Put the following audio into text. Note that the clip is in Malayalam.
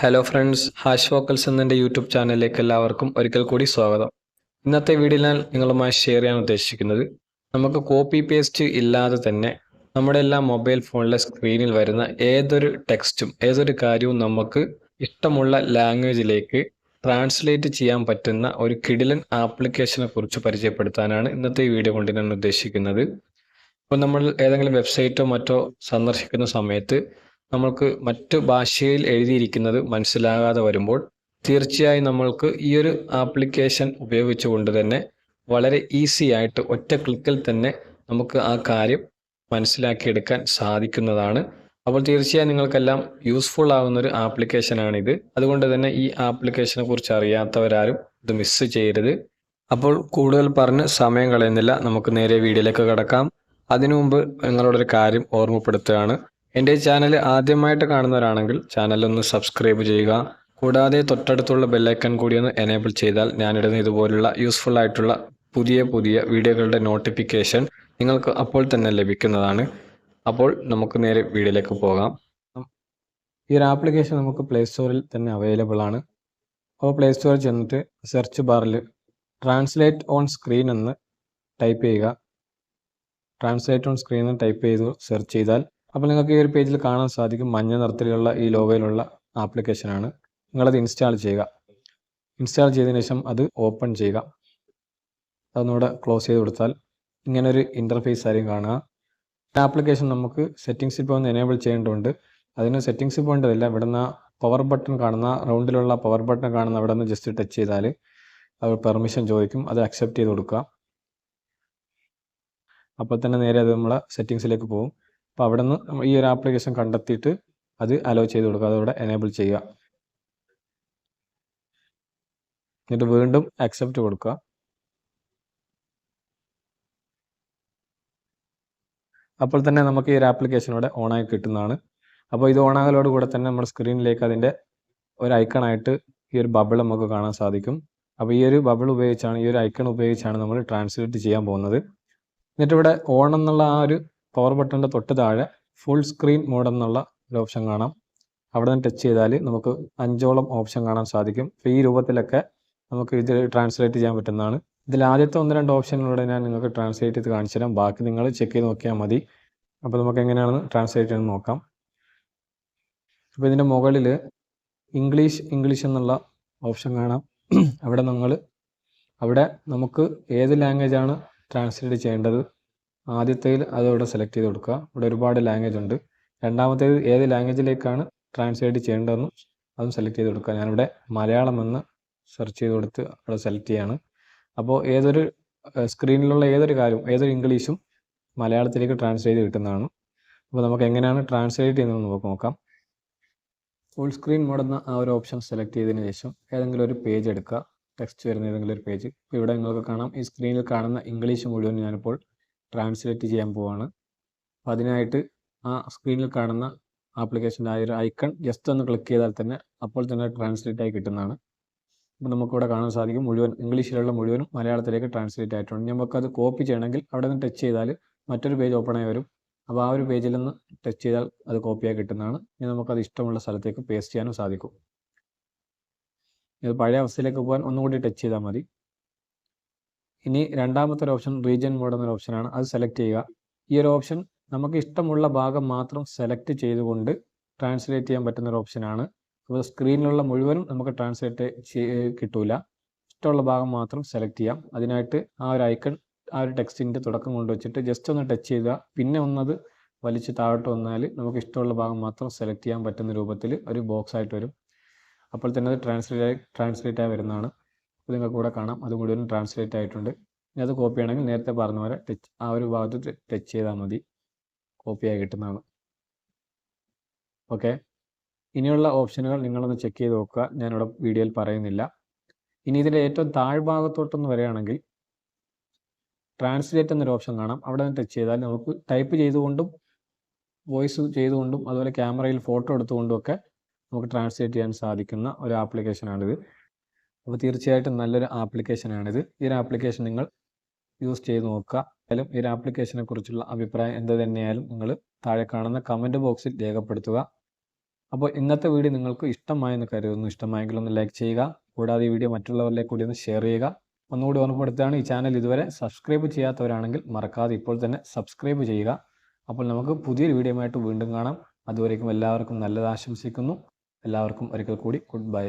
ഹലോ ഫ്രണ്ട്സ് ഹാഷ് വോക്കൽസ് എന്നെ യൂട്യൂബ് ചാനലിലേക്ക് എല്ലാവർക്കും ഒരിക്കൽ കൂടി സ്വാഗതം. ഇന്നത്തെ വീഡിയോ ഞാൻ നിങ്ങളുമായി ഷെയർ ചെയ്യാൻ ഉദ്ദേശിക്കുന്നത് നമുക്ക് കോപ്പി പേസ്റ്റ് ഇല്ലാതെ തന്നെ നമ്മുടെ എല്ലാ മൊബൈൽ ഫോണിലെ സ്ക്രീനിൽ വരുന്ന ഏതൊരു ടെക്സ്റ്റും ഏതൊരു കാര്യവും നമുക്ക് ഇഷ്ടമുള്ള ലാംഗ്വേജിലേക്ക് ട്രാൻസ്ലേറ്റ് ചെയ്യാൻ പറ്റുന്ന ഒരു കിഡിലൻ ആപ്ലിക്കേഷനെ കുറിച്ച് പരിചയപ്പെടുത്താനാണ് ഇന്നത്തെ വീഡിയോ കൊണ്ട് ഞാൻ ഉദ്ദേശിക്കുന്നത്. ഇപ്പോൾ നമ്മൾ ഏതെങ്കിലും വെബ്സൈറ്റോ മറ്റോ സന്ദർശിക്കുന്ന സമയത്ത് നമ്മൾക്ക് മറ്റു ഭാഷയിൽ എഴുതിയിരിക്കുന്നത് മനസ്സിലാകാതെ വരുമ്പോൾ തീർച്ചയായും നമ്മൾക്ക് ഈ ഒരു ആപ്ലിക്കേഷൻ ഉപയോഗിച്ചുകൊണ്ട് തന്നെ വളരെ ഈസി ആയിട്ട് ഒറ്റ ക്ലിക്കിൽ തന്നെ നമുക്ക് ആ കാര്യം മനസ്സിലാക്കിയെടുക്കാൻ സാധിക്കുന്നതാണ്. അപ്പോൾ തീർച്ചയായും നിങ്ങൾക്കെല്ലാം യൂസ്ഫുൾ ആവുന്ന ഒരു ആപ്ലിക്കേഷനാണിത്. അതുകൊണ്ട് തന്നെ ഈ ആപ്ലിക്കേഷനെ കുറിച്ച് അറിയാത്തവരാരും ഇത് മിസ്സ് ചെയ്യരുത്. അപ്പോൾ കൂടുതൽ പറഞ്ഞ് സമയം കളയുന്നില്ല. നമുക്ക് നേരെ വീഡിയോയിലേക്ക് കടക്കാം. അതിനു മുമ്പ് നിങ്ങളോടൊരു കാര്യം ഓർമ്മപ്പെടുത്തുകയാണ്. എന്റെ ചാനൽ ആദ്യമായിട്ട് കാണുന്നവരാണെങ്കിൽ ചാനൽ ഒന്ന് സബ്സ്ക്രൈബ് ചെയ്യുക. കൂടാതെ തൊട്ടടുത്തുള്ള ബെല്ലൈക്കൺ കൂടി ഒന്ന് എനേബിൾ ചെയ്താൽ ഞാനിടുന്ന ഇതുപോലുള്ള യൂസ്ഫുൾ ആയിട്ടുള്ള പുതിയ പുതിയ വീഡിയോകളുടെ നോട്ടിഫിക്കേഷൻ നിങ്ങൾക്ക് അപ്പോൾ തന്നെ ലഭിക്കുന്നതാണ്. അപ്പോൾ നമുക്ക് നേരെ വീഡിയോയിലേക്ക് പോകാം. ഈ ഒരു ആപ്ലിക്കേഷൻ നമുക്ക് പ്ലേ സ്റ്റോറിൽ തന്നെ അവൈലബിൾ ആണ്. അപ്പോൾ പ്ലേ സ്റ്റോറിൽ ചെന്നിട്ട് സെർച്ച് ബാറിൽ ട്രാൻസ്ലേറ്റ് ഓൺ സ്ക്രീൻ എന്ന് ടൈപ്പ് ചെയ്യുക. ട്രാൻസ്ലേറ്റ് ഓൺ സ്ക്രീൻ എന്ന് ടൈപ്പ് ചെയ്ത് സെർച്ച് ചെയ്താൽ അപ്പോൾ നിങ്ങൾക്ക് ഈ ഒരു പേജിൽ കാണാൻ സാധിക്കും മഞ്ഞ നിറത്തിലുള്ള ഈ ലോഗോയിലുള്ള ആപ്ലിക്കേഷനാണ്. നിങ്ങളത് ഇൻസ്റ്റാൾ ചെയ്യുക. ഇൻസ്റ്റാൾ ചെയ്തതിന് ശേഷം അത് ഓപ്പൺ ചെയ്യുക. അതൊന്നുകൂടെ ക്ലോസ് ചെയ്ത് കൊടുത്താൽ ഇങ്ങനൊരു ഇന്റർഫേസ് ആയിരിക്കും കാണുക. ആപ്ലിക്കേഷൻ നമുക്ക് സെറ്റിങ്സിൽ ഒന്ന് എനേബിൾ ചെയ്യേണ്ടതുണ്ട്. അതിന് സെറ്റിങ്സിൽ പോകേണ്ടതില്ല ഇവിടെ നിന്ന് പവർ ബട്ടൺ കാണുന്ന റൗണ്ടിലുള്ള പവർ ബട്ടൺ കാണുന്ന അവിടെ നിന്ന് ജസ്റ്റ് ടച്ച് ചെയ്താൽ അവർ പെർമിഷൻ ചോദിക്കും. അത് അക്സെപ്റ്റ് ചെയ്ത് കൊടുക്കുക. അപ്പോൾ തന്നെ നേരെ അത് നമ്മളെ സെറ്റിങ്സിലേക്ക് പോകും. അപ്പോൾ അവിടെ നിന്ന് ഈ ഒരു ആപ്ലിക്കേഷൻ കണ്ടെത്തിയിട്ട് അത് അലോ ചെയ്ത് കൊടുക്കുക. അതവിടെ എനേബിൾ ചെയ്യുക. എന്നിട്ട് വീണ്ടും അക്സെപ്റ്റ് കൊടുക്കുക. അപ്പോൾ തന്നെ നമുക്ക് ഈ ഒരു ആപ്ലിക്കേഷൻ ഇവിടെ ഓണായി കിട്ടുന്നതാണ്. അപ്പോൾ ഇത് ഓണാകലോട് കൂടെ തന്നെ നമ്മുടെ സ്ക്രീനിലേക്ക് അതിന്റെ ഒരു ഐക്കണായിട്ട് ഈ ഒരു ബബിൾ നമുക്ക് കാണാൻ സാധിക്കും. അപ്പോൾ ഈ ഒരു ബബിൾ ഉപയോഗിച്ചാണ് ഈ ഒരു ഐക്കൺ ഉപയോഗിച്ചാണ് നമ്മൾ ട്രാൻസ്ലേറ്റ് ചെയ്യാൻ പോകുന്നത്. എന്നിട്ട് ഇവിടെ ഓൺ എന്നുള്ള ആ ഒരു പവർ ബട്ടണിന്റെ തൊട്ട് താഴെ ഫുൾ സ്ക്രീൻ മോഡ് എന്നുള്ള ഒരു ഓപ്ഷൻ കാണാം. അവിടെ നിന്ന് ടച്ച് ചെയ്താൽ നമുക്ക് അഞ്ചോളം ഓപ്ഷൻ കാണാൻ സാധിക്കും. അപ്പോൾ ഈ രൂപത്തിലൊക്കെ നമുക്ക് ഇത് ട്രാൻസ്ലേറ്റ് ചെയ്യാൻ പറ്റുന്നതാണ്. ഇതിൽ ആദ്യത്തെ ഒന്ന് രണ്ട് ഓപ്ഷനിലൂടെ ഞാൻ നിങ്ങൾക്ക് ട്രാൻസ്ലേറ്റ് ചെയ്ത് കാണിച്ചു തരാം. ബാക്കി നിങ്ങൾ ചെക്ക് ചെയ്ത് നോക്കിയാൽ മതി. അപ്പോൾ നമുക്ക് എങ്ങനെയാണെന്ന് ട്രാൻസ്ലേറ്റ് ചെയ്ത് നോക്കാം. അപ്പോൾ ഇതിന്റെ മുകളിൽ ഇംഗ്ലീഷ് ഇംഗ്ലീഷ് എന്നുള്ള ഓപ്ഷൻ കാണാം. അവിടെ നിങ്ങൾ അവിടെ നമുക്ക് ഏത് ലാംഗ്വേജ് ആണ് ട്രാൻസ്ലേറ്റ് ചെയ്യേണ്ടത്? ആദ്യത്തേതിൽ അതവിടെ സെലക്ട് ചെയ്ത് കൊടുക്കുക. ഇവിടെ ഒരുപാട് ലാംഗ്വേജ് ഉണ്ട്. രണ്ടാമത്തേത് ഏത് ലാംഗ്വേജിലേക്കാണ് ട്രാൻസ്ലേറ്റ് ചെയ്യേണ്ടതെന്ന് അതും സെലക്ട് ചെയ്ത് കൊടുക്കുക. ഞാനിവിടെ മലയാളം എന്ന് സെർച്ച് ചെയ്ത് കൊടുത്ത് അവിടെ സെലക്ട് ചെയ്യാണ്. അപ്പോൾ ഏതൊരു സ്ക്രീനിലുള്ള ഏതൊരു കാര്യവും ഏതൊരു ഇംഗ്ലീഷും മലയാളത്തിലേക്ക് ട്രാൻസ്ലേറ്റ് കിട്ടുന്നതാണ്. അപ്പോൾ നമുക്ക് എങ്ങനെയാണ് ട്രാൻസ്ലേറ്റ് ചെയ്യുന്നത് നമുക്ക് നോക്കാം. ഫുൾ സ്ക്രീൻ മോഡ് എന്ന ആ ഒരു ഓപ്ഷൻ സെലക്ട് ചെയ്തതിന് ശേഷം ഏതെങ്കിലും ഒരു പേജ് എടുക്കുക. ടെക്സ്റ്റ് വരുന്ന ഏതെങ്കിലും ഒരു പേജ് ഇവിടെ നിങ്ങൾക്ക് കാണാം. ഈ സ്ക്രീനിൽ കാണുന്ന ഇംഗ്ലീഷ് മുഴുവൻ ഞാനിപ്പോൾ ട്രാൻസ്ലേറ്റ് ചെയ്യാൻ പോവാണ്. അപ്പോൾ അതിനായിട്ട് ആ സ്ക്രീനിൽ കാണുന്ന ആപ്ലിക്കേഷന്റെ ആ ഒരു ഐക്കൺ ജസ്റ്റ് ഒന്ന് ക്ലിക്ക് ചെയ്താൽ തന്നെ അപ്പോൾ തന്നെ ട്രാൻസ്ലേറ്റ് ആയി കിട്ടുന്നതാണ്. അപ്പോൾ നമുക്കിവിടെ കാണാൻ സാധിക്കും മുഴുവൻ ഇംഗ്ലീഷിലുള്ള മുഴുവനും മലയാളത്തിലേക്ക് ട്രാൻസ്ലേറ്റ് ആയിട്ടുണ്ട്. നമുക്കത് കോപ്പി ചെയ്യണമെങ്കിൽ അവിടെ നിന്ന് ടച്ച് ചെയ്താൽ മറ്റൊരു പേജ് ഓപ്പൺ ആയി വരും. അപ്പോൾ ആ ഒരു പേജിൽ നിന്ന് ടച്ച് ചെയ്താൽ അത് കോപ്പിയായി കിട്ടുന്നതാണ്. ഇനി നമുക്കത് ഇഷ്ടമുള്ള സ്ഥലത്തേക്ക് പേസ്റ്റ് ചെയ്യാനും സാധിക്കും. ഇത് പഴയ അവസ്ഥയിലേക്ക് പോകാൻ ഒന്നുകൂടി ടച്ച് ചെയ്താൽ മതി. ഇനി രണ്ടാമത്തെ ഒരു ഓപ്ഷൻ റീജിയൻ മോഡ് എന്നൊരു ഓപ്ഷനാണ് അത് സെലക്ട് ചെയ്യുക. ഈ ഒരു ഓപ്ഷൻ നമുക്ക് ഇഷ്ടമുള്ള ഭാഗം മാത്രം സെലക്ട് ചെയ്തുകൊണ്ട് ട്രാൻസ്ലേറ്റ് ചെയ്യാൻ പറ്റുന്ന ഒരു ഓപ്ഷനാണ് അപ്പോൾ സ്ക്രീനിലുള്ള മുഴുവനും നമുക്ക് ട്രാൻസ്ലേറ്റ് കിട്ടൂല. ഇഷ്ടമുള്ള ഭാഗം മാത്രം സെലക്ട് ചെയ്യാം. അതിനായിട്ട് ആ ഒരു ഐക്കൺ ആ ഒരു ടെക്സ്റ്റിന്റെ തുടക്കം കൊണ്ടുവച്ചിട്ട് ജസ്റ്റ് ഒന്ന് ടച്ച് ചെയ്യുക പിന്നെ ഒന്നത് വലിച്ച് താഴോട്ട് വന്നാൽ നമുക്ക് ഇഷ്ടമുള്ള ഭാഗം മാത്രം സെലക്ട് ചെയ്യാൻ പറ്റുന്ന രൂപത്തിൽ ഒരു ബോക്സ് ആയിട്ട് വരും. അപ്പോൾ തന്നെ അത് ട്രാൻസ്ലേറ്റ് ട്രാൻസ്ലേറ്റ് ആയി വരുന്നതാണ്. അപ്പോൾ നിങ്ങൾക്ക് കൂടെ കാണാം. അത് മുഴുവനും ട്രാൻസ്ലേറ്റ് ആയിട്ടുണ്ട്. ഇനി അത് കോപ്പി ആണെങ്കിൽ നേരത്തെ പറഞ്ഞ പോലെ ടച്ച് ആ ഒരു ഭാഗത്ത് ടച്ച് ചെയ്താൽ മതി. കോപ്പിയായി കിട്ടുന്നതാണ്. ഓക്കെ ഇനിയുള്ള ഓപ്ഷനുകൾ നിങ്ങളൊന്ന് ചെക്ക് ചെയ്ത് നോക്കുക. ഞാനിവിടെ വീഡിയോയിൽ പറയുന്നില്ല. ഇനി ഇതിന്റെ ഏറ്റവും താഴ്ഭാഗത്തോട്ടൊന്ന് വരികയാണെങ്കിൽ ട്രാൻസ്ലേറ്റ് എന്നൊരു ഓപ്ഷൻ കാണാം. അവിടെ നിന്ന് ടച്ച് ചെയ്താൽ നമുക്ക് ടൈപ്പ് ചെയ്തുകൊണ്ടും വോയിസ് ചെയ്തുകൊണ്ടും അതുപോലെ ക്യാമറയിൽ ഫോട്ടോ എടുത്തുകൊണ്ടും ഒക്കെ നമുക്ക് ട്രാൻസ്ലേറ്റ് ചെയ്യാൻ സാധിക്കുന്ന ഒരു ആപ്ലിക്കേഷനാണിത് അപ്പോൾ തീർച്ചയായിട്ടും നല്ലൊരു ആപ്ലിക്കേഷനാണിത് ഈ ഒരു ആപ്ലിക്കേഷൻ നിങ്ങൾ യൂസ് ചെയ്ത് നോക്കുക. എന്തായാലും ഈ ഒരു ആപ്ലിക്കേഷനെ കുറിച്ചുള്ള അഭിപ്രായം എന്ത് തന്നെയായാലും നിങ്ങൾ താഴെ കാണുന്ന കമന്റ് ബോക്സിൽ രേഖപ്പെടുത്തുക. അപ്പോൾ ഇന്നത്തെ വീഡിയോ നിങ്ങൾക്ക് ഇഷ്ടമായെന്ന് കരുതുന്നു. ഇഷ്ടമായെങ്കിൽ ഒന്ന് ലൈക്ക് ചെയ്യുക. കൂടാതെ ഈ വീഡിയോ മറ്റുള്ളവരിലേക്ക് കൂടി ഒന്ന് ഷെയർ ചെയ്യുക. ഒന്നുകൂടി ഓർമ്മപ്പെടുത്തുകയാണ് ഈ ചാനൽ ഇതുവരെ സബ്സ്ക്രൈബ് ചെയ്യാത്തവരാണെങ്കിൽ മറക്കാതെ ഇപ്പോൾ തന്നെ സബ്സ്ക്രൈബ് ചെയ്യുക. അപ്പോൾ നമുക്ക് പുതിയൊരു വീഡിയോയുമായിട്ട് വീണ്ടും കാണാം. അതുവരേക്കും എല്ലാവർക്കും നല്ലത് ആശംസിക്കുന്നു. എല്ലാവർക്കും ഒരിക്കൽ കൂടി ഗുഡ് ബൈ